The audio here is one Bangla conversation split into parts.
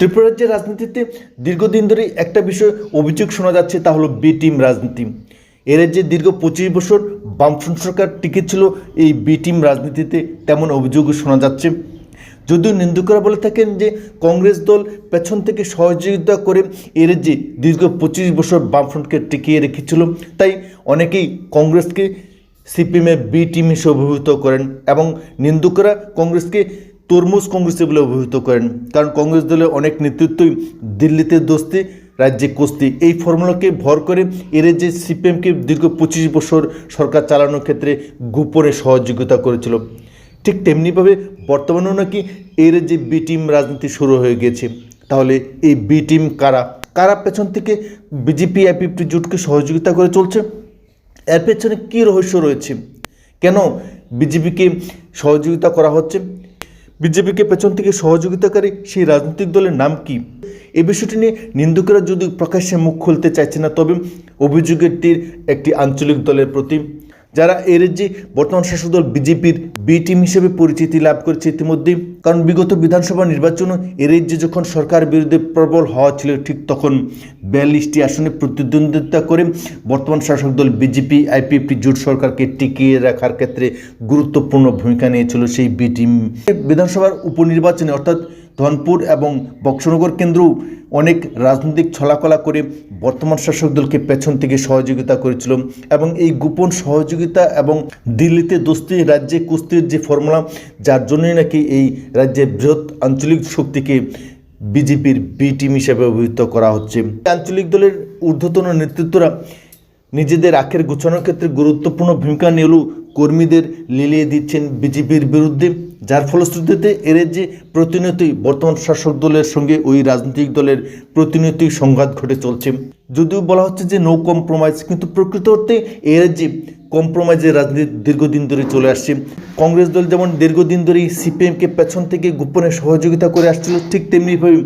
ত্রিপুরা রাজ্যের রাজনীতিতে দীর্ঘদিন ধরে একটা বিষয় অভিযোগ শোনা যাচ্ছে, তা হলো বি টিম রাজনীতি। এ রাজ্যে দীর্ঘ পঁচিশ বছর বামফ্রন্ট সরকার টিকে ছিল, এই বি টিম রাজনীতিতে তেমন অভিযোগও শোনা যাচ্ছে। যদিও নিন্দুকরা বলে থাকেন যে, কংগ্রেস দল পেছন থেকে সহযোগিতা করে এ রাজ্যে দীর্ঘ পঁচিশ বছর বামফ্রন্টকে টিকিয়ে রেখেছিল। তাই অনেকেই কংগ্রেসকে সিপিএমের বি টিম হিসেবে অভিভূত করেন এবং নিন্দুকরা কংগ্রেসকে তরমুজ কংগ্রেসে বলে অভিহিত করেন। কারণ কংগ্রেস দলের অনেক নেতৃত্বই দিল্লিতে দোস্তি, রাজ্যে কুস্তি। এই ফর্মুলাকে ভর করে এর যে সিপিএমকে দীর্ঘ পঁচিশ বছর সরকার চালানোর ক্ষেত্রে গোপনে সহযোগিতা করেছিল। ঠিক তেমনিভাবে বর্তমানেও নাকি এর যে বি টিম রাজনীতি শুরু হয়ে গিয়েছে তাহলে এই বি টিম কারা? কারা পেছন থেকে বিজেপি আইপিএফটি জোটকে সহযোগিতা করে চলছে? এর পেছনে কী রহস্য রয়েছে? কেন বিজেপিকে সহযোগিতা করা হচ্ছে? বিজেপিকে পেছন থেকে সহযোগিতাকারী সেই রাজনৈতিক দলের নাম কি? এ বিষয়টি নিয়ে নিন্দুকেরা যদি প্রকাশ্যে মুখ খুলতে চাইছে না, তবে অভিযোগেরটির একটি আঞ্চলিক দলের প্রতি। যারা এর যে বর্তমান শাসক দল বিজেপির বি টিম হিসেবে পরিচিতি লাভ করেছে ইতিমধ্যেই। কারণ বিগত বিধানসভা নির্বাচনে এর যে যখন সরকার বিরুদ্ধে প্রবল হওয়া ছিল, ঠিক তখন বিয়াল্লিশটি আসনে প্রতিদ্বন্দ্বিতা করে বর্তমান শাসক দল বিজেপি, আইপিএফটি জোট সরকারকে টিকিয়ে রাখার ক্ষেত্রে গুরুত্বপূর্ণ ভূমিকা নিয়েছিল সেই বি টিম। বিধানসভার উপনির্বাচনে অর্থাৎ ধনপুর এবং বক্সনগর কেন্দ্রও অনেক রাজনৈতিক ছলাকলা করে বর্তমান শাসক দলকে পেছন থেকে সহযোগিতা করেছিল এবং এই গোপন সহযোগিতা এবং দিল্লিতে দোস্তি রাজ্যে কুস্তির যে ফর্মুলা, যার জন্যই নাকি এই রাজ্যে বৃহৎ আঞ্চলিক শক্তিকে বিজেপির বি টিম হিসেবে অভিহিত করা হচ্ছে। আঞ্চলিক দলের ঊর্ধ্বতন নেতৃত্বরা নিজেদের আখের গোছানোর ক্ষেত্রে গুরুত্বপূর্ণ ভূমিকা নিলেও কর্মীদের লিলিয়ে দিচ্ছেন বিজেপির বিরুদ্ধে, যার ফলশ্রুতিতে এর যে প্রতিনিয়তই বর্তমান শাসক দলের সঙ্গে ওই রাজনৈতিক দলের প্রতিনিয়তই সংঘাত ঘটে চলছে। যদিও বলা হচ্ছে যে নো কম্প্রোমাইজ কিন্তু প্রকৃত অর্থে এর যে কম্প্রোমাইজের রাজনীতি দীর্ঘদিন ধরে চলে আসছে। কংগ্রেস দল যেমন দীর্ঘদিন ধরেই সিপিএমকে পেছন থেকে গোপনে সহযোগিতা করে আসছিল, ঠিক তেমনিভাবে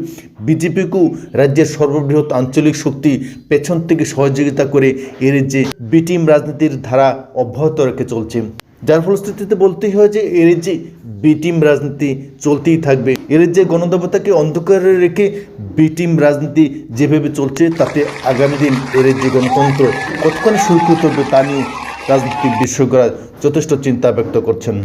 বিজেপিকেও রাজ্যের সর্ববৃহৎ আঞ্চলিক শক্তি পেছন থেকে সহযোগিতা করে এর যে বিটিম রাজনীতির ধারা অব্যাহত রেখে চলছে। যার ফলশ্রুতিতে বলতেই হয় যে এর যে বিটিম রাজনীতি চলতেই থাকবে, এর যে গণদেবতাকে অন্ধকারে রেখে বিটিম রাজনীতি যেভাবে চলছে, তাতে আগামী দিন এর যে গণতন্ত্র কতক্ষণ সুরক্ষিত হবে তা নিয়ে রাজনৈতিক বিশ্বজ্ঞরা যথেষ্ট চিন্তা ব্যক্ত করছেন।